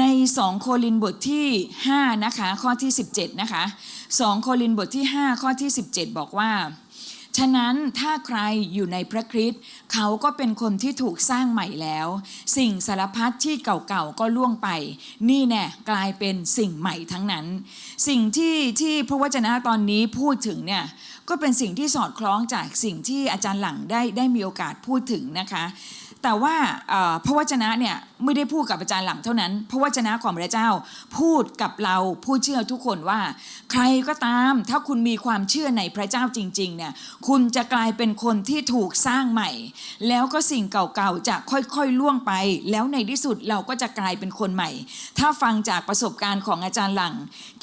ใน 2 โครินบทที่5นะคะข้อที่ 17นะคะ2โครินบทที่ 5 ข้อที่ 17 บอกว่า ฉะนั้นถ้าใครอยู่ในพระคริสต์เขาก็เป็นคนที่ถูกสร้างใหม่แล้ว สิ่งสารพัดที่เก่าๆก็ล่วงไป นี่แน่กลายเป็นสิ่งใหม่ทั้งนั้น สิ่งที่ที่พระวจนะตอนนี้พูดถึงเนี่ยก็เป็นสิ่งที่สอดคล้องจากสิ่งที่อาจารย์หลังได้ได้มีโอกาสพูดถึงนะคะ แต่ว่าพระวจนะเนี่ยไม่ได้พูดกับอาจารย์หลังเท่านั้น พระวจนะของพระเจ้าพูดกับเราผู้เชื่อทุกคนว่า ใครก็ตาม ถ้าคุณมีความเชื่อในพระเจ้าจริงๆเนี่ยคุณจะกลายเป็นคนที่ถูกสร้างใหม่ แล้วก็สิ่งเก่าๆจะค่อยๆล่วงไป แล้วในที่สุดเราก็จะกลายเป็นคนใหม่ ถ้าฟังจากประสบการณ์ของอาจารย์หลัง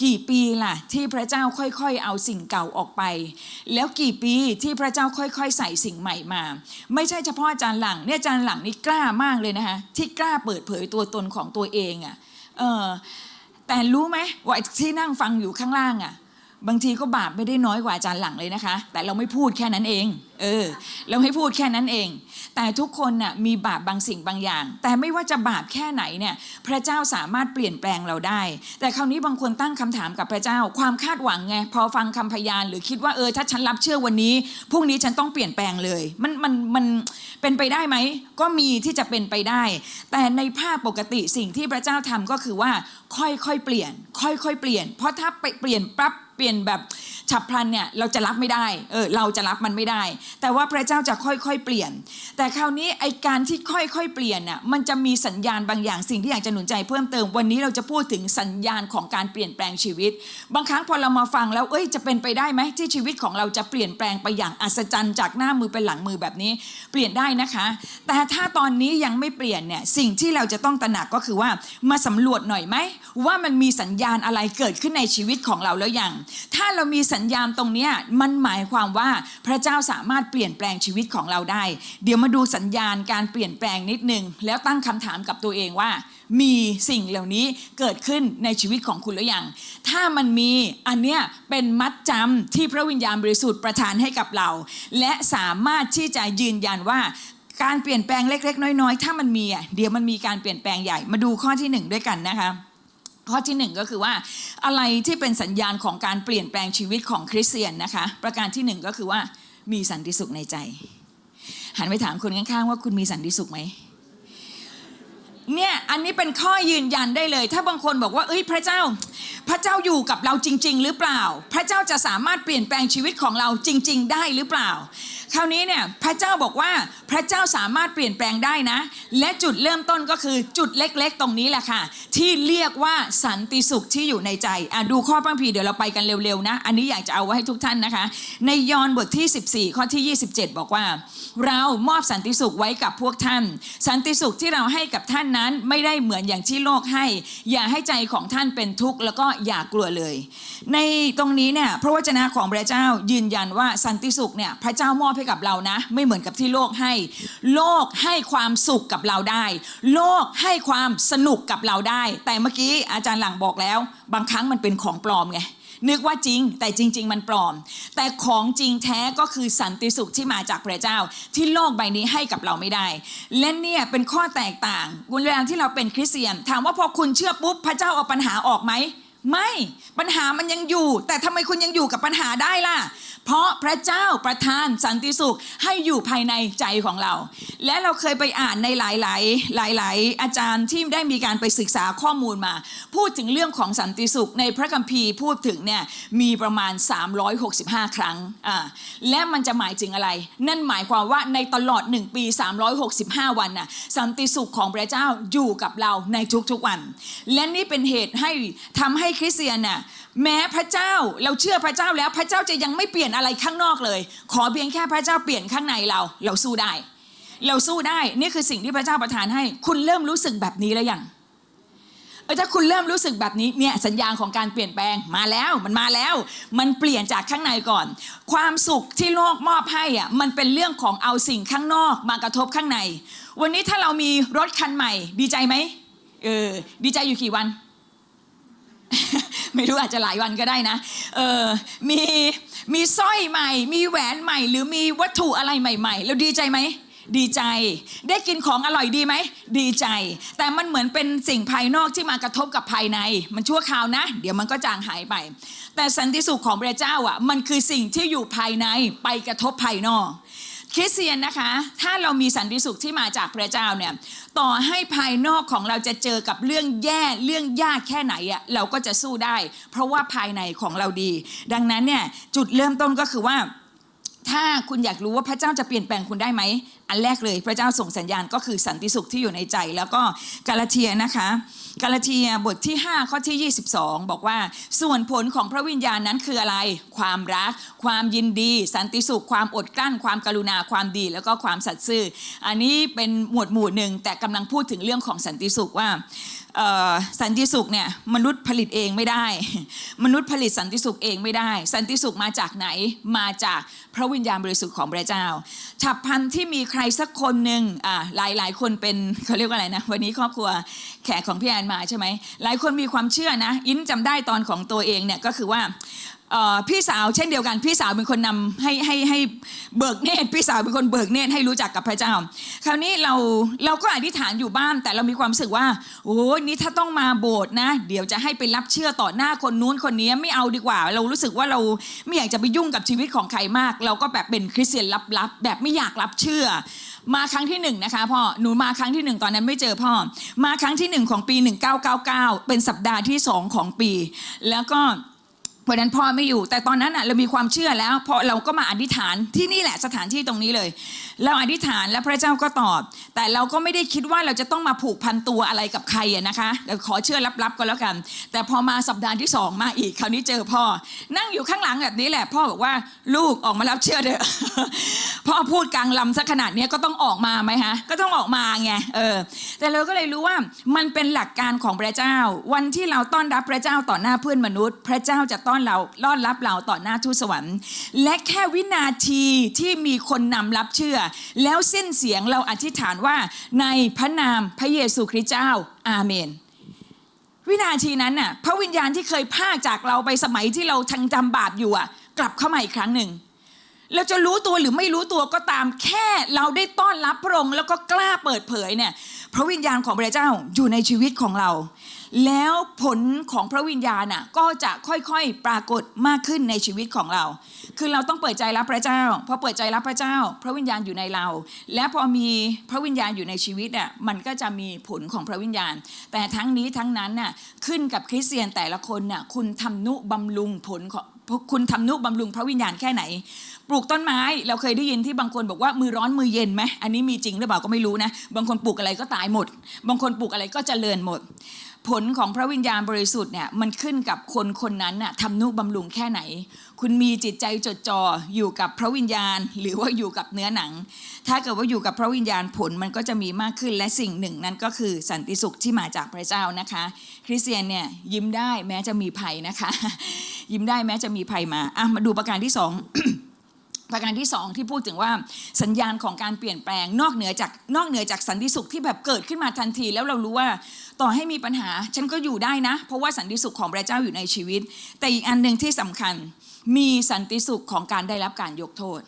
กี่ปีล่ะที่พระเจ้าค่อยๆ เอาสิ่งเก่าออกไป แล้วกี่ปีที่พระเจ้าค่อยๆ ใส่สิ่งใหม่มา ไม่ใช่เฉพาะอาจารย์หลังเนี่ยอาจารย์หลังนี่กล้ามากเลยนะคะที่กล้าเปิดเผยตัวตนของตัวเองอะ่ะเออแต่รู้ไหมว่าที่นั่งฟังอยู่ข้างล่างอะ่ะบางทีก็บาปไม่ได้น้อยกว่าอาจารย์หลังเลยนะคะ แต่เราไม่พูดแค่นั้นเอง เออ เราไม่พูดแค่นั้นเอง แต่ทุกคนน่ะมีบาปบางสิ่งบางอย่าง แต่ไม่ว่าจะบาปแค่ไหนเนี่ย พระเจ้าสามารถเปลี่ยนแปลงเราได้ แต่คราวนี้บางคนตั้งคำถามกับพระเจ้า ความคาดหวังไงพอฟังคำพยานหรือคิดว่าเออถ้าฉันรับเชื่อวันนี้พรุ่งนี้ฉันต้องเปลี่ยนแปลงเลย มันมันมันเป็นไปได้ไหมก็มีที่จะเป็นไปได้ แต่ในภาพปกติสิ่งที่พระเจ้าทำก็คือว่าค่อยๆเปลี่ยน ค่อยๆเปลี่ยน เพราะถ้าไปเปลี่ยนปั๊บเปลี่ยนแบบ ฉับพลันเนี่ยเราจะรับไม่ได้เออเราจะรับมันไม่ได้ แต่ว่าพระเจ้าจะค่อยๆเปลี่ยน แต่คราวนี้ไอการที่ค่อยๆเปลี่ยนน่ะมันจะมีสัญญาณบางอย่างสิ่งที่อยากจะหนุนใจเพิ่มเติมวันนี้เราจะพูดถึงสัญญาณของการเปลี่ยนแปลงชีวิต บางครั้งพอเรามาฟังแล้วเอ้ยจะเป็นไปได้ไหมที่ชีวิตของเราจะเปลี่ยนแปลงไปอย่างอัศจรรย์จากหน้ามือเป็นหลังมือแบบนี้ เปลี่ยนได้นะคะ แต่ถ้าตอนนี้ยังไม่เปลี่ยนเนี่ยสิ่งที่เราจะต้องตระหนักก็คือว่ามาสำรวจหน่อยไหมว่ามันมีสัญญาณอะไรเกิดขึ้นในชีวิตของเราแล้วยังถ้าเรามีสัญญญาณตรงนี้มันหมายความว่าพระเจ้าสามารถเปลี่ยนแปลงชีวิตของเราได้ เดี๋ยวมาดูสัญญาณการเปลี่ยนแปลงนิดนึง แล้วตั้งคำถามกับตัวเองว่า มีสิ่งเหล่านี้เกิดขึ้นในชีวิตของคุณหรือยัง ถ้ามันมีอันเนี้ยเป็นมัดจำที่พระวิญญาณบริสุทธิ์ประทานให้กับเรา และสามารถที่จะยืนยันว่าการเปลี่ยนแปลงเล็ก ๆ น้อย ๆ ถ้ามันมีอะเดี๋ยวมันมีการเปลี่ยนแปลงใหญ่มาดูข้อที่หนึ่งด้วยกันนะคะ ข้อที่หนึ่งก็คือว่าอะไรที่เป็นสัญญาณของการเปลี่ยนแปลงชีวิตของคริสเตียนนะคะ ประการที่หนึ่งก็คือว่ามีสันติสุขในใจ หันไปถามคนข้างๆว่าคุณมีสันติสุขไหม เนี่ยอันนี้เป็นข้อยืนยันได้เลย ถ้าบางคนบอกว่าเอ้ยพระเจ้า พระเจ้าอยู่กับเราจริง ๆ หรือเปล่า พระเจ้าจะสามารถเปลี่ยนแปลงชีวิตของเราจริง ๆ ได้หรือเปล่า คราวนี้เนี่ยพระเจ้าบอกว่าพระเจ้าสามารถเปลี่ยนแปลงได้นะ และจุดเริ่มต้นก็คือจุดเล็กๆ ตรงนี้แหละค่ะ ที่เรียกว่าสันติสุขที่อยู่ในใจอะดูข้อพระคัมภีร์เดี๋ยวเราไปกันเร็วๆนะ อันนี้อยากจะเอาไว้ให้ทุกท่านนะคะ ในยอห์นบทที่ 14 ข้อที่ 27 บอกว่า เรามอบสันติสุขไว้กับพวกท่าน สันติสุขที่เราให้กับท่านนั้นไม่ได้เหมือนอย่างที่โลกให้ อย่าให้ใจของท่านเป็นทุกข์แล้วก็อย่ากลัวเลย ในตรงนี้เนี่ยพระวจนะของพระเจ้ายืนยันว่าสันติสุขเนี่ยพระเจ้ามอบให้กับเรานะ ไม่เหมือนกับที่โลกให้ โลกให้ความสุขกับเราได้ โลกให้ความสนุกกับเราได้ แต่เมื่อกี้อาจารย์หลังบอกแล้ว บางครั้งมันเป็นของปลอมไง นึกว่าจริง แต่จริง ๆ มันปลอม แต่ของจริงแท้ก็คือสันติสุขที่มาจากพระเจ้า ที่โลกใบนี้ให้กับเราไม่ได้ และเนี่ยเป็นข้อแตกต่างเวลาที่เราเป็นคริสเตียน ถามว่าพอคุณเชื่อปุ๊บพระเจ้าเอาปัญหาออกไหม ไม่ปัญหามันยังอยู่ แต่ทำไมคุณยังอยู่กับปัญหาได้ล่ะ เพราะพระเจ้าประทานสันติสุขให้อยู่ภายในใจของเรา และเราเคยไปอ่านในหลาย ๆ หลาย ๆ อาจารย์ที่ได้มีการไปศึกษาข้อมูลมา พูดถึงเรื่องของสันติสุขในพระคัมภีร์พูดถึงเนี่ยมีประมาณ 365 ครั้งอ่าและมันจะหมายถึงอะไร นั่นหมายความว่าในตลอด 1 ปี 365 วันน่ะสันติสุขของพระเจ้าอยู่กับเราในทุก ๆ วัน และนี่เป็นเหตุให้ทำให้คริสเตียนน่ะแม้พระเจ้าเราเชื่อพระเจ้าแล้วพระเจ้าจะยังไม่เปลี่ยนอะไรข้างนอกเลย ขอเพียงแค่พระเจ้าเปลี่ยนข้างในเรา เราสู้ได้ เราสู้ได้นี่คือสิ่งที่พระเจ้าประทานให้ คุณเริ่มรู้สึกแบบนี้แล้วยังเออถ้าคุณเริ่มรู้สึกแบบนี้เนี่ยสัญญาณของการเปลี่ยนแปลงมาแล้วมันมาแล้ว มันเปลี่ยนจากข้างในก่อน ความสุขที่โลกมอบให้อะมันเป็นเรื่องของเอาสิ่งข้างนอกมากระทบข้างใน วันนี้ถ้าเรามีรถคันใหม่ ดีใจไหมเออดีใจอยู่กี่วัน ไม่รู้อาจจะหลายวันก็ได้นะ เออ มีมีสร้อยใหม่ มีแหวนใหม่ หรือมีวัตถุอะไรใหม่ ๆ แล้วดีใจไหมดีใจ ได้กินของอร่อยดีไหม ดีใจ แต่มันเหมือนเป็นสิ่งภายนอกที่มากระทบกับภายใน มันชั่วคราวนะ เดี๋ยวมันก็จางหายไป แต่สันติสุขของพระเจ้าอะ มันคือสิ่งที่อยู่ภายในไปกระทบภายนอก คริสเตียนนะคะ ถ้าเรามีสันติสุขที่มาจากพระเจ้าเนี่ยต่อให้ภายนอกของเราจะเจอกับเรื่องแย่เรื่องยากแค่ไหนอะเราก็จะสู้ได้ เพราะว่าภายในของเราดี ดังนั้นเนี่ยจุดเริ่มต้นก็คือว่า ถ้าคุณอยากรู้ว่าพระเจ้าจะเปลี่ยนแปลงคุณได้ไหม อันแรกเลยพระเจ้าส่งสัญญาณก็คือสันติสุขที่อยู่ในใจ แล้วก็กาลาเทียนะคะ กาลาเทียบทที่ 5 ข้อที่ 22 บอกว่า ส่วนผลของพระวิญญาณนั้นคืออะไร ความรัก ความยินดี สันติสุข ความอดกลั้น ความกรุณาความดี แล้วก็ความสัตย์ซื่อ อันนี้เป็นหมวดหมู่หนึ่งแต่กำลังพูดถึงเรื่องของสันติสุขว่า สันติสุขเนี่ยมนุษย์ผลิตเองไม่ได้ มนุษย์ผลิตสันติสุขเองไม่ได้ สันติสุขมาจากไหนมาจากพระวิญญาณบริสุทธิ์ของพระเจ้าฉับพันที่มีใครสักคนหนึ่งอ่าหลายหลายคนเป็นเขาเรียกว่าอะไรนะวันนี้ครอบครัวแขกของพี่แอนมาใช่ไหมหลายคนมีความเชื่อนะอินจำได้ตอนของตัวเองเนี่ยก็คือว่า พี่สาวเช่นเดียวกัน พี่สาวเป็นคนนำให้ให้ให้เบิกเนตรพี่สาวเป็นคนเบิกเนตรให้รู้จักกับพระเจ้า คราวนี้เราเราก็อธิษฐานอยู่บ้าน แต่เรามีความรู้สึกว่าโอ้ยนี่ถ้าต้องมาโบสถ์นะ เดี๋ยวจะให้ไปรับเชื่อต่อหน้าคนนู้นคนนี้ไม่เอาดีกว่า เรารู้สึกว่าเราไม่อยากจะไปยุ่งกับชีวิตของใครมาก เราก็แบบเป็นคริสเตียนลับๆแบบไม่อยากรับเชื่อ มาครั้งที่หนึ่งนะคะพ่อหนูมาครั้งที่หนึ่งตอนนั้นไม่เจอพ่อมาครั้งที่หนึ่งของปี 1999 เป็นสัปดาห์ที่สองของปี แล้วก็ วันนั้นพ่อไม่อยู่ แต่ตอนนั้นอะเรามีความเชื่อแล้วเพราะเราก็มาอธิษฐานที่นี่แหละสถานที่ตรงนี้เลย เราอธิษฐานแล้วพระเจ้าก็ตอบ แต่เราก็ไม่ได้คิดว่าเราจะต้องมาผูกพันตัวอะไรกับใครอะนะคะเดี๋ยวขอเชื่อลับๆก็แล้วกัน แต่พอมาสัปดาห์ที่สองมาอีกคราวนี้เจอพ่อ นั่งอยู่ข้างหลังแบบนี้แหละ พ่อบอกว่าลูกออกมารับเชื่อเถอะพ่อพูดกลางลำสักขนาดนี้ก็ต้องออกมาไหมฮะก็ต้องออกมาไงเออ แต่เราก็เลยรู้ว่ามันเป็นหลักการของพระเจ้า วันที่เราต้อนรับพระเจ้าต่อหน้าเพื่อนมนุษย์ พระเจ้าจะต้อนเราต้อนรับเราต่อหน้าทูตสวรรค์ และแค่วินาทีที่มีคนนำรับเชื่อ แล้วสิ้นเสียงเราอธิษฐานว่าในพระนามพระเยซูคริสต์เจ้าอาเมนวินาทีนั้นน่ะพระวิญญาณที่เคยพากจากเราไปสมัยที่เราทังจำบาปอยู่อะ กลับเข้ามาอีกครั้งหนึ่ง เราจะรู้ตัวหรือไม่รู้ตัวก็ตามแค่เราได้ต้อนรับพระองค์แล้วก็กล้าเปิดเผยเนี่ยพระวิญญาณของพระเจ้าอยู่ในชีวิตของเรา แล้วผลของพระวิญญาณน่ะก็จะค่อยๆปรากฏมากขึ้นในชีวิตของเรา คือเราต้องเปิดใจรับพระเจ้าพอเปิดใจรับพระเจ้า พระวิญญาณอยู่ในเรา และพอมีพระวิญญาณอยู่ในชีวิตอะมันก็จะมีผลของพระวิญญาณ แต่ทั้งนี้ทั้งนั้นน่ะขึ้นกับคริสเตียนแต่ละคนน่ะคุณทำนุบำรุงผลของคุณทำนุบำรุงพระวิญญาณแค่ไหน ปลูกต้นไม้เราเคยได้ยินที่บางคนบอกว่ามือร้อนมือเย็นไหมอันนี้มีจริงหรือเปล่าก็ไม่รู้นะ บางคนปลูกอะไรก็ตายหมด บางคนปลูกอะไรก็เจริญหมด ผลของพระวิญญาณบริสุทธิ์เนี่ยมันขึ้นกับคนคนนั้นน่ะทำนุบำรุงแค่ไหน คุณมีจิตใจจดจ่ออยู่กับพระวิญญาณ หรือว่าอยู่กับเนื้อหนัง ถ้าเกิดว่าอยู่กับพระวิญญาณผลมันก็จะมีมากขึ้นและสิ่งหนึ่งนั้นก็คือสันติสุขที่มาจากพระเจ้านะคะ คริสเตียนเนี่ยยิ้มได้แม้จะมีภัยนะคะ ยิ้มได้แม้จะมีภัยมาอะมาดูประการที่สอง ประการที่สองที่พูดถึงว่าสัญญาณของการเปลี่ยนแปลงนอกเหนือจากนอกเหนือจากสันติสุขที่แบบเกิดขึ้นมาทันที แล้วเรารู้ว่าต่อให้มีปัญหา ฉันก็อยู่ได้นะ เพราะว่าสันติสุขของพระเจ้าอยู่ในชีวิต แต่อีกอันหนึ่งที่สำคัญมีสันติสุขของการได้รับการยกโทษ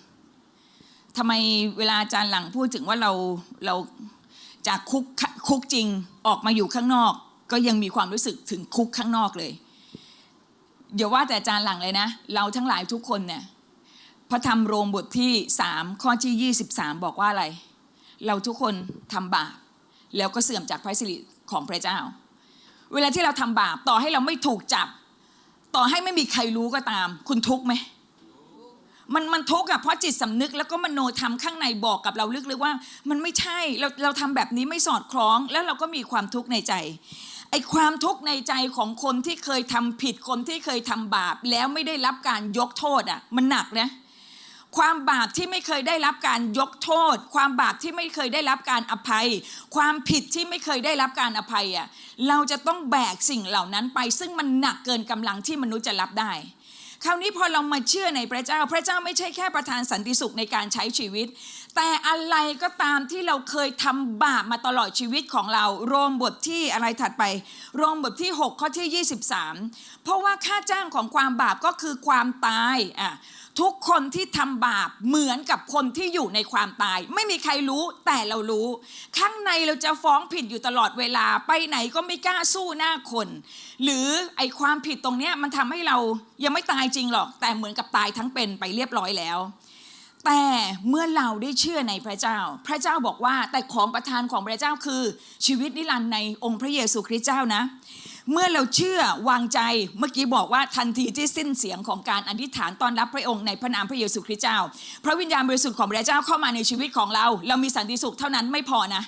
ทำไมเวลาอาจารย์หลังพูดถึงว่าเราเราจากคุกคุกจริงออกมาอยู่ข้างนอก ก็ยังมีความรู้สึกถึงคุกข้างนอกเลยอย่าว่าแต่อาจารย์หลังเลยนะ เราทั้งหลายทุกคนเนี่ย ระธรรมโรมบทที่ 3 ข้อที่ 23 บอกว่าอะไร เราทุกคนทำบาปแล้วก็เสื่อมจากพระสิริของพระเจ้า เวลาที่เราทำบาปต่อให้เราไม่ถูกจับ ต่อให้ไม่มีใครรู้ก็ตาม คุณทุกข์ไหมมันมันทุกข์อะเพราะจิตสำนึกแล้วก็มโนธรรมข้างในบอกกับเราลึกๆว่า มันไม่ใช่เราเราทำแบบนี้ไม่สอดคล้อง แล้วเราก็มีความทุกข์ในใจไอ้ความทุกข์ในใจของคนที่เคยทำผิดคนที่เคยทำบาป แล้วไม่ได้รับการยกโทษอะมันหนักนะ ความบาปที่ไม่เคยได้รับการยกโทษ ความบาปที่ไม่เคยได้รับการอภัย ความผิดที่ไม่เคยได้รับการอภัยอะเราจะต้องแบกสิ่งเหล่านั้นไป ซึ่งมันหนักเกินกำลังที่มนุษย์จะรับได้ คราวนี้พอเรามาเชื่อในพระเจ้า พระเจ้าไม่ใช่แค่ประทานสันติสุขในการใช้ชีวิต แต่อะไรก็ตามที่เราเคยทำบาปมาตลอดชีวิตของเรา โรมบทที่อะไรถัดไป โรมบทที่ 6 ข้อที่ 23 เพราะว่าค่าจ้างของความบาปก็คือความตายอะทุกคนที่ทำบาปเหมือนกับคนที่อยู่ในความตาย ไม่มีใครรู้แต่เรารู้ ข้างในเราจะฟ้องผิดอยู่ตลอดเวลาไปไหนก็ไม่กล้าสู้หน้าคน หรือไอความผิดตรงเนี้ยมันทำให้เรายังไม่ตายจริงหรอก แต่เหมือนกับตายทั้งเป็นไปเรียบร้อยแล้ว แต่เมื่อเราได้เชื่อในพระเจ้า พระเจ้าบอกว่าแต่ของประทานของพระเจ้าคือ ชีวิตนิรันดร์ในองค์พระเยซูคริสต์เจ้านะ เมื่อเราเชื่อวางใจเมื่อกี้บอกว่าทันทีที่สิ้นเสียงของการอธิษฐานตอนรับพระองค์ในพระนามพระเยซูคริสต์เจ้า พระวิญญาณบริสุทธิ์ของพระเจ้าเข้ามาในชีวิตของเรา เรามีสันติสุขเท่านั้นไม่พอนะ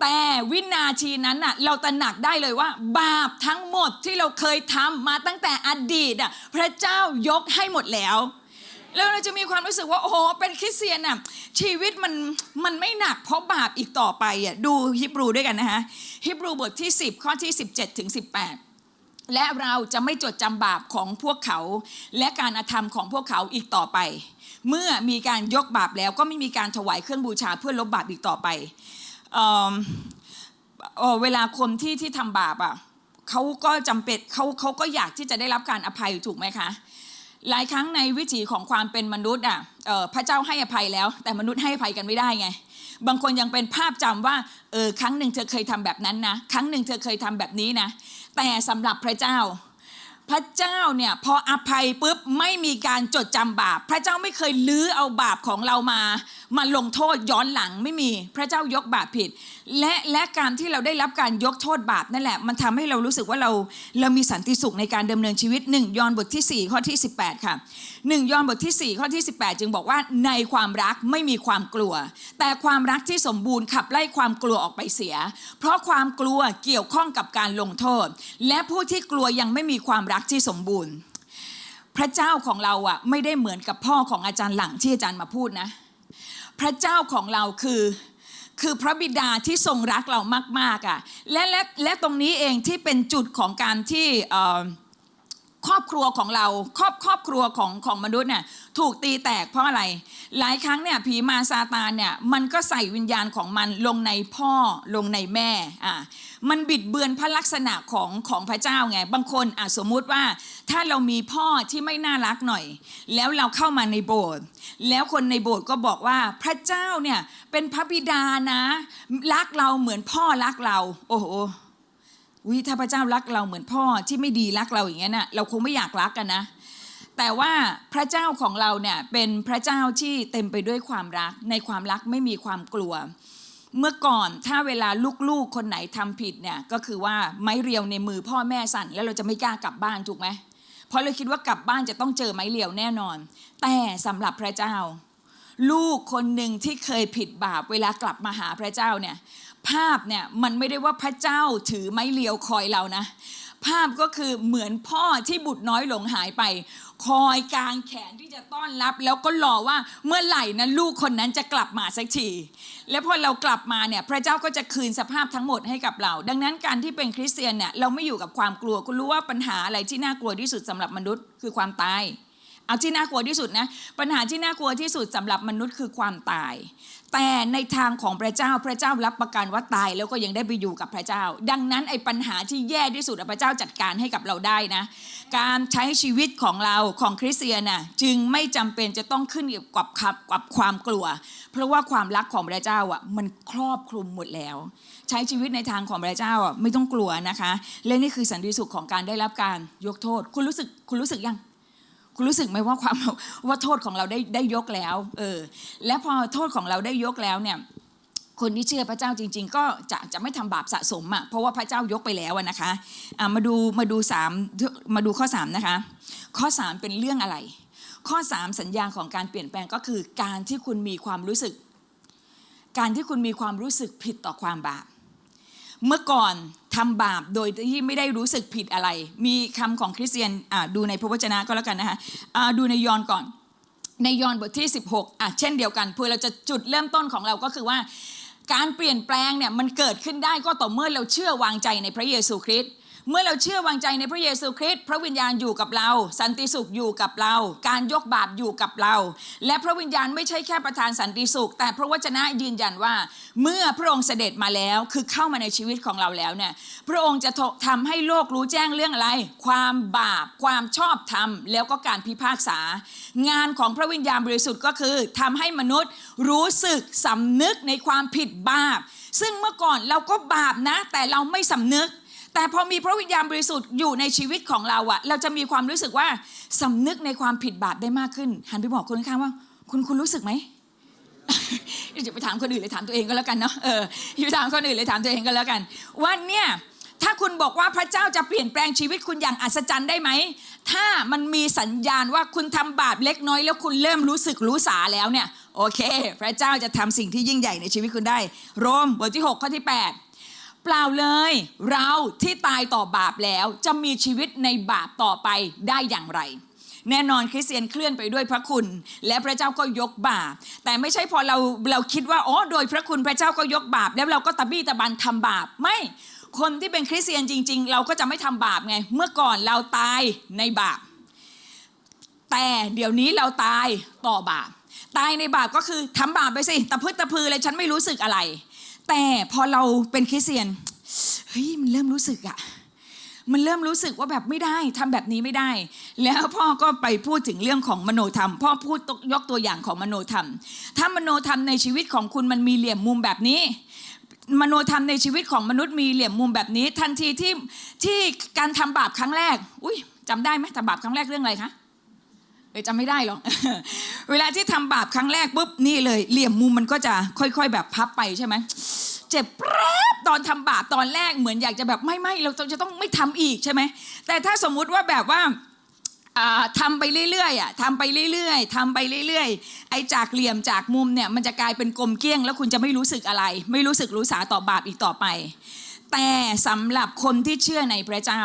แต่วินาทีนั้นน่ะเราตระหนักได้เลยว่า บาปทั้งหมดที่เราเคยทำมาตั้งแต่อดีตอะพระเจ้ายกให้หมดแล้ว แล้วเราจะมีความรู้สึกว่าโอ้โหเป็นคริสเตียนน่ะชีวิตมันมันไม่หนักเพราะบาปอีกต่อไปอะดูฮิบรูด้วยกันนะฮะฮิบรูบทที่ 10 ข้อที่ 17ถึง18และเราจะไม่จดจำบาปของพวกเขา และการอาธรรมของพวกเขาอีกต่อไป เมื่อมีการยกบาปแล้วก็ไม่มีการถวายเครื่องบูชาเพื่อลบบาปอีกต่อไปเเออเวลาคนที่ที่ทำบาปอะเขาก็จำเป็นเขาเขาก็อยากที่จะได้รับการอภัยถูกไหมคะ หลายครั้งในวิถีของความเป็นมนุษย์อะพระเจ้าให้อภัยแล้ว แต่มนุษย์ให้อภัยกันไม่ได้ไง บางคนยังเป็นภาพจำว่าเออครั้งหนึ่งเธอเคยทำแบบนั้นนะ ครั้งหนึ่งเธอเคยทำแบบนี้นะ แต่สำหรับพระเจ้า พระเจ้าเนี่ยพออภัยปุ๊บไม่มีการจดจำบาป พระเจ้าไม่เคยลื้อเอาบาปของเรามา มาลงโทษย้อนหลังไม่มีพระเจ้ายกบาปผิด และและการที่เราได้รับการยกโทษบาปนั่นแหละ มันทำให้เรารู้สึกว่าเราเรามีสันติสุขในการดำเนินชีวิตหนึ่งยอห์นบทที่ 4 ข้อที่ 18 ค่ะ 1ยอห์นบทที่ 4 ข้อที่ 18 จึงบอกว่าในความรักไม่มีความกลัว แต่ความรักที่สมบูรณ์ขับไล่ความกลัวออกไปเสีย เพราะความกลัวเกี่ยวข้องกับการลงโทษ และผู้ที่กลัวยังไม่มีความรักที่สมบูรณ์ พระเจ้าของเราอะไม่ได้เหมือนกับพ่อของอาจารย์หลังที่อาจารย์มาพูดนะ พระเจ้าของเราคือคือพระบิดาที่ทรงรักเรามากๆอะและและและตรงนี้เองที่เป็นจุดของการที่ ครอบครัวของเราครอบครอบครัวของของมนุษย์เนี่ยถูกตีแตกเพราะอะไร หลายครั้งเนี่ยผีมาซาตานเนี่ยมันก็ใส่วิญญาณของมันลงในพ่อลงในแม่อะมันบิดเบือนพระลักษณะของของพระเจ้าไง บางคนอะสมมุติว่า ถ้าเรามีพ่อที่ไม่น่ารักหน่อย แล้วเราเข้ามาในโบสถ์แล้วคนในโบสถ์ก็บอกว่าพระเจ้าเนี่ยเป็นพระบิดานะ รักเราเหมือนพ่อรักเรา โอ้โห วิถ้าพระเจ้ารักเราเหมือนพ่อที่ไม่ดีรักเราอย่างเงี้ยนะเราคงไม่อยากรักกันนะ แต่ว่าพระเจ้าของเราเนี่ยเป็นพระเจ้าที่เต็มไปด้วยความรัก ในความรักไม่มีความกลัว เมื่อก่อนถ้าเวลาลูกๆคนไหนทำผิดเนี่ยก็คือว่าไม้เรียวในมือพ่อแม่สั่น แล้วเราจะไม่กล้ากลับบ้านถูกไหมเพราะเราคิดว่ากลับบ้านจะต้องเจอไม้เรียวแน่นอน แต่สำหรับพระเจ้า ลูกคนหนึ่งที่เคยผิดบาปเวลากลับมาหาพระเจ้าเนี่ยภาพเนี่ยมันไม่ได้ว่าพระเจ้าถือไม้เลียวคอยเรานะ ภาพก็คือเหมือนพ่อที่บุตรน้อยหลงหายไป คอยกางแขนที่จะต้อนรับ แล้วก็รอว่าเมื่อไหร่นะลูกคนนั้นจะกลับมาสักทีแล้วพอเรากลับมาเนี่ยพระเจ้าก็จะคืนสภาพทั้งหมดให้กับเรา ดังนั้นการที่เป็นคริสเตียนเนี่ยเราไม่อยู่กับความกลัวคุณรู้ว่าปัญหาอะไรที่น่ากลัวที่สุดสำหรับมนุษย์คือความตาย เอาที่น่ากลัวที่สุดนะปัญหาที่น่ากลัวที่สุดสำหรับมนุษย์คือความตาย แต่ในทางของพระเจ้าพระเจ้ารับประกันว่าตายแล้วก็ยังได้ไปอยู่กับพระเจ้า ดังนั้นไอ้ปัญหาที่แย่ที่สุดพระเจ้าจัดการให้กับเราได้นะ การใช้ชีวิตของเราของคริสเตียนน่ะจึงไม่จำเป็นจะต้องขึ้นอยู่กับกับกับความกลัว เพราะว่าความรักของพระเจ้าอะมันครอบคลุมหมดแล้ว ใช้ชีวิตในทางของพระเจ้าอะไม่ต้องกลัวนะคะและนี่คือสันติสุขของการได้รับการยกโทษ คุณรู้สึกคุณรู้สึกยัง รู้สึกไหมว่าความว่าโทษของเราได้ได้ยกแล้ว เออ และพอโทษของเราได้ยกแล้วเนี่ย คนที่เชื่อพระเจ้าจริง ๆ ก็จะจะไม่ทำบาปสะสมอะเพราะว่าพระเจ้ายกไปแล้วนะคะะมาดูมาดูสามมาดูข้อสามนะคะ ข้อสามเป็นเรื่องอะไร ข้อสามสัญญาณของการเปลี่ยนแปลงก็คือ การที่คุณมีความรู้สึก การที่คุณมีความรู้สึกผิดต่อความบาป เมื่อก่อนทำบาปโดยที่ไม่ได้รู้สึกผิดอะไร มีคำของคริสเตียนดูในพระวจนะก็แล้วกันนะคะะดูในยอห์นก่อน ในยอห์นบทที่ 16อะเช่นเดียวกันเพื่อเราจะจุดเริ่มต้นของเราก็คือว่า การเปลี่ยนแปลงเนี่ยมันเกิดขึ้นได้ก็ต่อเมื่อเราเชื่อวางใจในพระเยซูคริสต์ เมื่อเราเชื่อวางใจในพระเยซูคริสต์พระวิญญาณอยู่กับเรา สันติสุขอยู่กับเรา การยกบาปอยู่กับเรา และพระวิญญาณไม่ใช่แค่ประทานสันติสุข แต่พระวจนะยืนยันว่า เมื่อพระองค์เสด็จมาแล้วคือเข้ามาในชีวิตของเราแล้วเนี่ยพระองค์จะทำให้โลกรู้แจ้งเรื่องอะไร ความบาป ความชอบธรรม แล้วก็การพิพากษา งานของพระวิญญาณบริสุทธิ์ก็คือทำให้มนุษย์รู้สึกสำนึกในความผิดบาป ซึ่งเมื่อก่อนเราก็บาปนะ แต่เราไม่สำนึก แต่พอมีพระวิญญาณบริสุทธิ์อยู่ในชีวิตของเราอะเราจะมีความรู้สึกว่าสำนึกในความผิดบาปได้มากขึ้น หันไปบอกคนข้างว่า คุณคุณรู้สึกไหมอย่าไปถามคนอื่นเลยถามตัวเองก็แล้วกันเนาะเอออย่าไปถามคนอื่นเลยถามตัวเองก็แล้วกันว่าเนี่ยถ้าคุณบอกว่าพระเจ้าจะเปลี่ยนแปลงชีวิตคุณอย่างอัศจรรย์ได้ไหม ถ้ามันมีสัญญาณว่าคุณทำบาปเล็กน้อย แล้วคุณเริ่มรู้สึกรู้สาแล้วเนี่ย โอเค พระเจ้าจะทำสิ่งที่ยิ่งใหญ่ในชีวิตคุณได้ โรมบทที่ 6 ข้อที่ 8 ล่าเลย เราที่ตายต่อบาปแล้วจะมีชีวิตในบาปต่อไปได้อย่างไร แน่นอนคริสเตียนเคลื่อนไปด้วยพระคุณ และพระเจ้าก็ยกบาป แต่ไม่ใช่พอเราเราคิดว่าอ๋อโดยพระคุณพระเจ้าก็ยกบาป แล้วเราก็ตะบี้ตะบันทำบาปไม่คนที่เป็นคริสเตียนจริง ๆ เราก็จะไม่ทำบาปไง เมื่อก่อนเราตายในบาป แต่เดี๋ยวนี้เราตายต่อบาป ตายในบาปก็คือทำบาปไปสิตะพึดตะพือเลยฉันไม่รู้สึกอะไร แต่พอเราเป็นคริสเตียนเฮ้ยมันเริ่มรู้สึกอะมันเริ่มรู้สึกว่าแบบไม่ได้ทำแบบนี้ไม่ได้ แล้วพ่อก็ไปพูดถึงเรื่องของมโนธรรม พ่อพูดยกตัวอย่างของมโนธรรม ถ้ามโนธรรมในชีวิตของคุณมันมีเหลี่ยมมุมแบบนี้ มโนธรรมในชีวิตของมนุษย์มีเหลี่ยมมุมแบบนี้ ทันทีที่ที่การทำบาปครั้งแรก อุ้ยจำได้ไหมทำบาปครั้งแรกเรื่องอะไรคะ เอ้ยจำไม่ได้หรอก เวลาที่ทำบาปครั้งแรกปุ๊บนี่เลย เหลี่ยมมุมมันก็จะค่อยๆ แบบพับไปใช่ไหมเจ็บแป๊บตอนทำบาปตอนแรกเหมือนอยากจะแบบไม่ไม่เราจะต้องไม่ทำอีกใช่ไหมแต่ถ้าสมมุติว่าแบบว่าอ่าทำไปเรื่อยๆอะทำไปเรื่อยๆทำไปเรื่อยๆ ไอ้จากเหลี่ยมจากมุมเนี่ยมันจะกลายเป็นกลมเกลี้ยง แล้วคุณจะไม่รู้สึกอะไร ไม่รู้สึกรู้สาต่อบาปอีกต่อไป แต่สำหรับคนที่เชื่อในพระเจ้า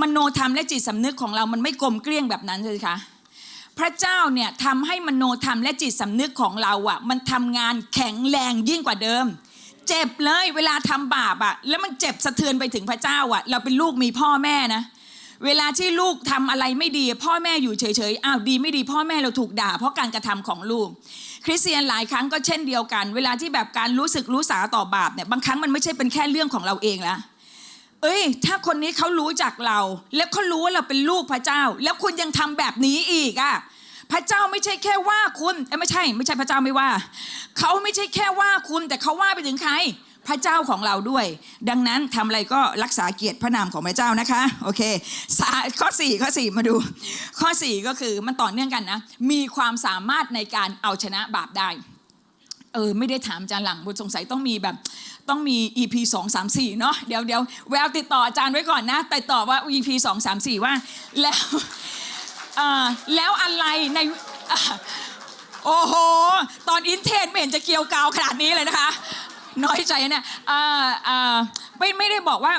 มโนธรรมและจิตสำนึกของเรามันไม่กลมเกลี้ยงแบบนั้นเลยคะ พระเจ้าเนี่ยทำให้มโนธรรมและจิตสำนึกของเราอะ่ะ มันทำงานแข็งแรงยิ่งกว่าเดิม เจ็บเลยเวลาทำบาปอะ่ะ แล้วมันเจ็บสะเทือนไปถึงพระเจ้าอะ่ะ เราเป็นลูกมีพ่อแม่นะเวลาที่ลูกทำอะไรไม่ดี พ่อแม่อยู่เฉยๆ อ้าวดีไม่ดี พ่อแม่เราถูกด่า เพราะการกระทำของลูก คริสเตียนหลายครั้งก็เช่นเดียวกัน เวลาที่แบบการรู้สึกรู้สาต่อบาปเนี่ยบางครั้งมันไม่ใช่เป็นแค่เรื่องของเราเองละ เอ้ย ถ้าคนนี้เขารู้จักเรา แล้วเขารู้ว่าเราเป็นลูกพระเจ้า แล้วคุณยังทำแบบนี้อีกอะ่ะพระเจ้าไม่ใช่แค่ว่าคุณไม่ใช่ ไม่ใช่พระเจ้าไม่ว่าเขาไม่ใช่แค่ว่าคุณ แต่เขาว่าไปถึงใคร พระเจ้าของเราด้วย ดังนั้นทำอะไรก็รักษาเกียรติพระนามของพระเจ้านะคะโอเคข้อ4ข้อ4มาดู ข้อ 4 ก็คือมันต่อเนื่องกันนะ มีความสามารถในการเอาชนะบาปได้เออไม่ได้ถามอาจารย์หลังบุญสงสัยต้องมีแบบ ต้องมี EP 2 3 4 เนาะเดี๋ยวเดี๋ยวแววติดต่ออาจารย์ไว้ก่อนนะติดต่อว่า EP 2 3 4 ว่าแล้วแล้วอะไรในอโอ้โห ตอนอินเทนไม่เห็นจะเกี่ยวกาวขนาดนี้เลยนะคะ น้อยใจเนี่ยไม่ไม่ได้บอกว่า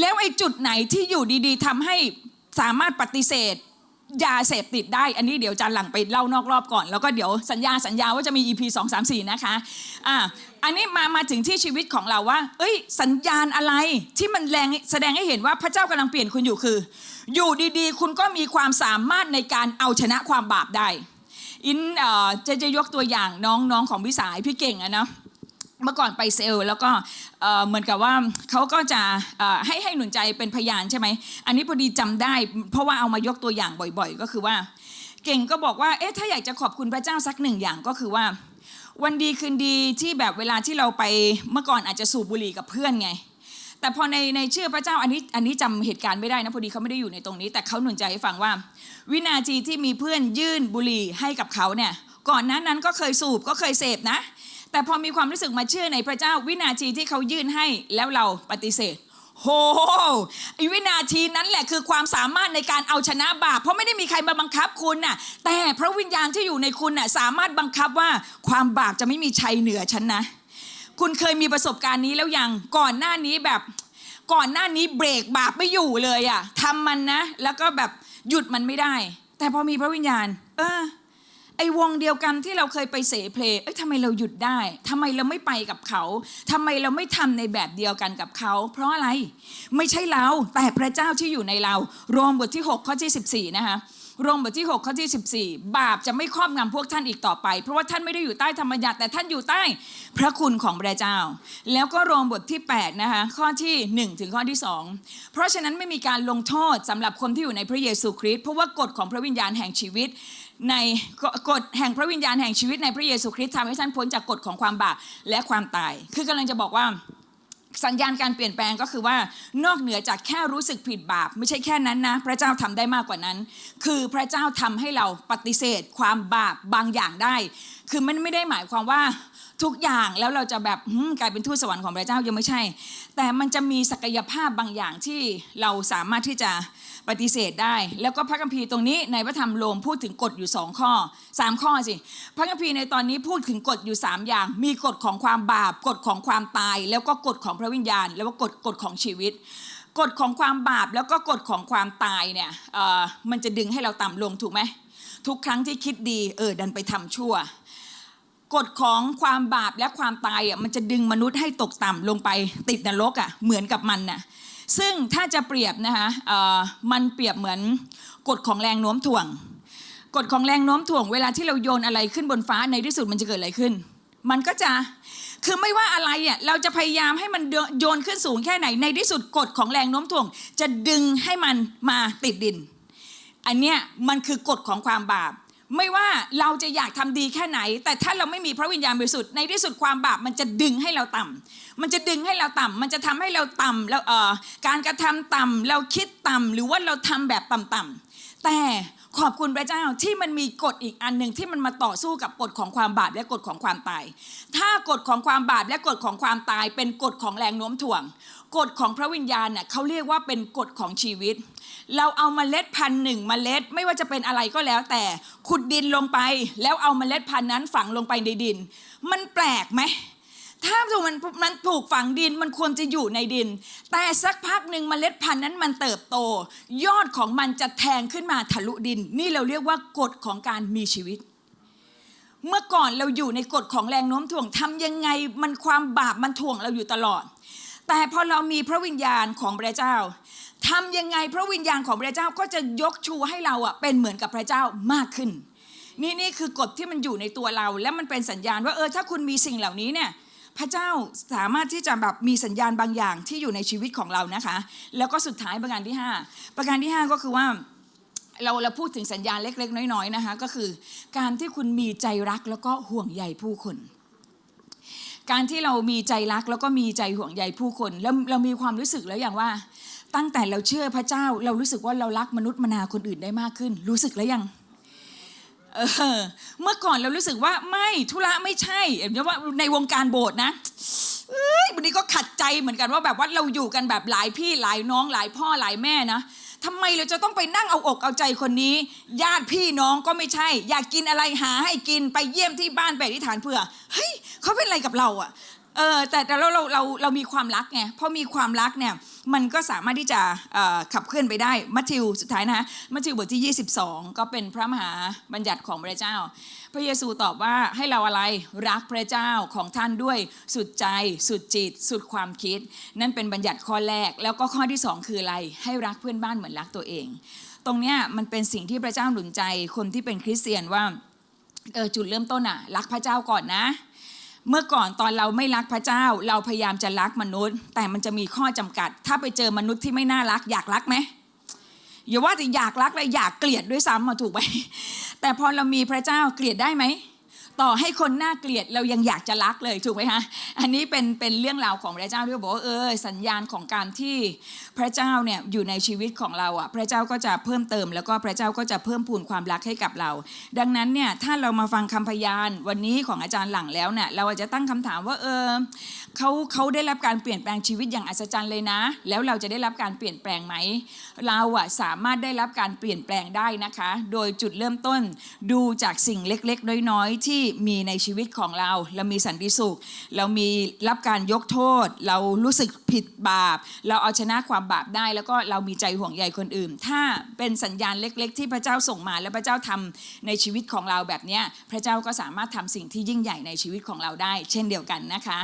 แล้วไอ้จุดไหนที่อยู่ดีๆทำให้สามารถปฏิเสธ ยาเสพติดได้ อันนี้เดี๋ยวจารย์หลังไปเล่านอกรอบก่อน แล้วก็เดี๋ยวสัญญาสัญญาว่าจะมี EP 2 3 4 นะคะ อ่า อันนี้มามาถึงที่ชีวิตของเราว่า เอ้ย สัญญาณอะไรที่มันแรงแสดงให้เห็นว่าพระเจ้ากำลังเปลี่ยนคุณอยู่คือ อยู่ดีๆ คุณก็มีความสามารถในการเอาชนะความบาปได้ อินเอ่อจะจะยกตัวอย่างน้องน้องของพี่สายพี่เก่งอะนะ เมื่อก่อนไปเซลล์แล้วก็เหมือนกับว่าเขาก็จะให้ให้หนุนใจเป็นพยานใช่ไหม อันนี้พอดีจำได้ เพราะว่าเอามายกตัวอย่างบ่อย ๆ ก็คือว่า เก่งก็บอกว่าเอ๊ะถ้าอยากจะขอบคุณพระเจ้าสักหนึ่งอย่างก็คือว่า วันดีคืนดีที่แบบเวลาที่เราไปเมื่อก่อนอาจจะสูบบุหรี่กับเพื่อนไง แต่พอในในเชื่อพระเจ้าอันนี้อันนี้จำเหตุการณ์ไม่ได้นะพอดีเขาไม่ได้อยู่ในตรงนี้ แต่เขาหนุนใจให้ฟังว่า วินาทีที่มีเพื่อนยื่นบุหรี่ให้กับเขาเนี่ยก่อนหน้านั้นก็เคยสูบก็เคยเสพนะ แต่พอมีความรู้สึกมาเชื่อในพระเจ้าวินาทีที่เขายื่นให้แล้วเราปฏิเสธโหไอ้วินาทีนั้นแหละคือความสามารถในการเอาชนะบาป เพราะไม่ได้มีใครมาบังคับคุณน่ะ แต่พระวิญญาณที่อยู่ในคุณน่ะสามารถบังคับว่าความบาปจะไม่มีชัยเหนือฉันนะ คุณเคยมีประสบการณ์นี้แล้วยังก่อนหน้านี้แบบ ก่อนหน้านี้เบรกบาปไม่อยู่เลยอะทำมันนะ แล้วก็แบบหยุดมันไม่ได้ แต่พอมีพระวิญญาณ เออ ไอ้วงเดียวกันที่เราเคยไปเสเพลเอ้ยทำไมเราหยุดได้ทำไมเราไม่ไปกับเขาทำไมเราไม่ทำในแบบเดียวกันกับเขา เพราะอะไร ไม่ใช่เราแต่พระเจ้าที่อยู่ในเรา โรมบทที่ 6 ข้อที่ 14 นะคะ โรมบทที่ 6 ข้อที่ 14 บาปจะไม่ครอบงำพวกท่านอีกต่อไป เพราะว่าท่านไม่ได้อยู่ใต้ธรรมบัญญัติแต่ท่านอยู่ใต้พระคุณของพระเจ้า แล้วก็โรมบทที่8นะคะข้อที่ 1 ถึงข้อที่ 2 เพราะฉะนั้นไม่มีการลงโทษสำหรับคนที่อยู่ในพระเยซูคริสต์เพราะว่ากฎของพระวิญญาณแห่งชีวิตในกฎแห่งพระวิญญาณแห่งชีวิตในพระเยซูคริสต์ทำให้ท่านพ้นจากกฎของความบาปและความตาย คือกำลังจะบอกว่า สัญญาณการเปลี่ยนแปลงก็คือว่านอกเหนือจากแค่รู้สึกผิดบาป ไม่ใช่แค่นั้นนะ พระเจ้าทำได้มากกว่านั้น คือพระเจ้าทำให้เราปฏิเสธความบาปบางอย่างได้ คือมันไม่ได้หมายความว่าทุกอย่างแล้วเราจะแบบกลายเป็นทูตสวรรค์ของพระเจ้ายังไม่ใช่ แต่มันจะมีศักยภาพบางอย่างที่เราสามารถที่จะ ปฏิเสธได้ แล้วก็พระคัมภีร์ตรงนี้ในพระธรรมโรมพูดถึงกฎอยู่สองข้อสามข้อสิพระคัมภีร์ในตอนนี้พูดถึงกฎอยู่3อย่าง มีกฎของความบาปกฎของความตาย แล้วก็กฎของพระวิญญาณ แล้วก็กฎกฎของชีวิตกฎของความบาปแล้วก็กฎของความตายเนี่ยมันจะดึงให้เราต่ำลงถูกไหมทุกครั้งที่คิดดีเออดันไปทำชั่วกฎของความบาปและความตายอะมันจะดึงมนุษย์ให้ตกต่ำลงไปติดนรกอะเหมือนกับมันน่ะ ซึ่งถ้าจะเปรียบนะคะมันเปรียบเหมือนกฎของแรงโน้มถ่วง กฎของแรงโน้มถ่วง เวลาที่เราโยนอะไรขึ้นบนฟ้าในที่สุดมันจะเกิดอะไรขึ้น มันก็จะคือไม่ว่าอะไรอะเราจะพยายามให้มันโยนขึ้นสูงแค่ไหนในที่สุดกฎของแรงโน้มถ่วง จะดึงให้มันมาติดดิน อันเนี้ยมันคือกฎของความบาป ไม่ว่าเราจะอยากทำดีแค่ไหน แต่ถ้าเราไม่มีพระวิญญาณบริสุทธิ์ในที่สุดความบาปมันจะดึงให้เราต่ำ มันจะดึงให้เราต่ำมันจะทำให้เราต่ำแล้วเอ่อการกระทำต่ำเราคิดต่ำหรือว่าเราทำแบบต่ำๆแต่ขอบคุณพระเจ้าที่มันมีกฎอีกอันหนึ่งที่มันมาต่อสู้กับกฎของความบาปและกฎของความตาย ถ้ากฎของความบาปและกฎของความตาย เป็นกฎของแรงโน้มถ่วง กฎของพระวิญญาณเน่ะเขาเรียกว่าเป็นกฎของชีวิต เราเอาเมล็ดพันธุ์หนึ่งเมล็ดไม่ว่าจะเป็นอะไรก็แล้ว แต่ขุดดินลงไป แล้วเอาเมล็ดพันธุ์นั้นฝังลงไปในดิน มันแปลกไหม ถ้าถูกมันมันถูกฝังดินมันควรจะอยู่ในดิน แต่สักพักหนึ่งเมล็ดพันธุ์นั้นมันเติบโต ยอดของมันจะแทงขึ้นมาทะลุดิน นี่เราเรียกว่ากฎของการมีชีวิต เมื่อก่อนเราอยู่ในกฎของแรงโน้มถ่วงทำยังไงมันความบาปมันถ่วงเราอยู่ตลอด แต่พอเรามีพระวิญญาณของพระเจ้าทำยังไงพระวิญญาณของพระเจ้าก็จะยกชูให้เราอะเป็นเหมือนกับพระเจ้ามากขึ้น นี่นี่คือกฎที่มันอยู่ในตัวเรา และมันเป็นสัญญาณว่าเออถ้าคุณมีสิ่งเหล่านี้เนี่ย พระเจ้าสามารถที่จะแบบมีสัญญาณบางอย่างที่อยู่ในชีวิตของเรานะคะ แล้วก็สุดท้ายประการที่ 5 ประการที่ 5 ก็คือว่าเราเราพูดถึงสัญญาณเล็ก ๆ น้อยๆนะคะ ก็คือการที่คุณมีใจรักแล้วก็ห่วงใยผู้คน การที่เรามีใจรักแล้วก็มีใจห่วงใยผู้คน แล้วเรามีความรู้สึกแล้วอย่างว่า ตั้งแต่เราเชื่อพระเจ้า เรารู้สึกว่าเรารักมนุษย์มนาคนอื่นได้มากขึ้น รู้สึกแล้วยัง เออเมื่อก่อนเรารู้สึกว่าไม่ธุระไม่ใช่เห็นว่าในวงการโบสถ์นะเอ้ยวันนี้ก็ขัดใจเหมือนกันว่าแบบว่าเราอยู่กันแบบหลายพี่หลายน้องหลายพ่อหลายแม่นะทำไมเราจะต้องไปนั่งเอาอกเอาใจคนนี้ ญาติพี่น้องก็ไม่ใช่ อยากกินอะไรหาให้กินไปเยี่ยมที่บ้านไปอธิษฐานเผื่อเฮ้ยเขาเป็นอะไรกับเราอะเออแต่แต่เราเราเราเรามีความรักไงพอมีความรักเนี่ย มันก็สามารถที่จะขับเคลื่อนไปได้มัทธิวสุดท้ายนะฮะมัทธิวบทที่ 22 ก็เป็นพระมหาบัญญัติของพระเจ้า พระเยซูตอบว่าให้เราอะไรรักพระเจ้าของท่านด้วยสุดใจ สุดจิต สุดความคิด นั่นเป็นบัญญัติข้อแรก แล้วก็ข้อที่สองคืออะไร ให้รักเพื่อนบ้านเหมือนรักตัวเอง ตรงเนี้ยมันเป็นสิ่งที่พระเจ้าหนุนใจคนที่เป็นคริสเตียนว่าเออจุดเริ่มต้นอะรักพระเจ้าก่อนนะ เมื่อก่อนตอนเราไม่รักพระเจ้า เราพยายามจะรักมนุษย์ แต่มันจะมีข้อจำกัด ถ้าไปเจอมนุษย์ที่ไม่น่ารัก อยากรักไหมอย่าว่าแต่อยากรักเลยอยากเกลียดด้วยซ้ำมาถูกไหมแต่พอเรามีพระเจ้าเกลียดได้ไหม ต่อให้คนน่าเกลียดเรายังอยากจะรักเลยถูกไหมฮะอันนี้เป็นเป็นเรื่องราวของพระเจ้าด้วยบอกว่าเออสัญญาณของการที่พระเจ้าเนี่ยอยู่ในชีวิตของเราอะพระเจ้าก็จะเพิ่มเติม แล้วก็พระเจ้าก็จะเพิ่มพูนความรักให้กับเรา ดังนั้นเนี่ยถ้าเรามาฟังคำพยานวันนี้ของอาจารย์หลังแล้วเนี่ยเราอาจจะตั้งคำถามว่าเออเขาเขาได้รับการเปลี่ยนแปลงชีวิตอย่างอัศจรรย์เลยนะ แล้วเราจะได้รับการเปลี่ยนแปลงไหมเราอะสามารถได้รับการเปลี่ยนแปลงได้นะคะ โดยจุดเริ่มต้นดูจากสิ่งเล็กๆน้อยๆที่มีในชีวิตของเรา เรามีสันติสุข เรามีรับการยกโทษ เรารู้สึกผิดบาป เราเอาชนะความบาปได้ แล้วก็เรามีใจห่วงใยคนอื่น ถ้าเป็นสัญญาณเล็ก ๆ ที่พระเจ้าส่งมาและพระเจ้าทำในชีวิตของเราแบบนี้พระเจ้าก็สามารถทำสิ่งที่ยิ่งใหญ่ในชีวิตของเราได้ เช่นเดียวกันนะคะ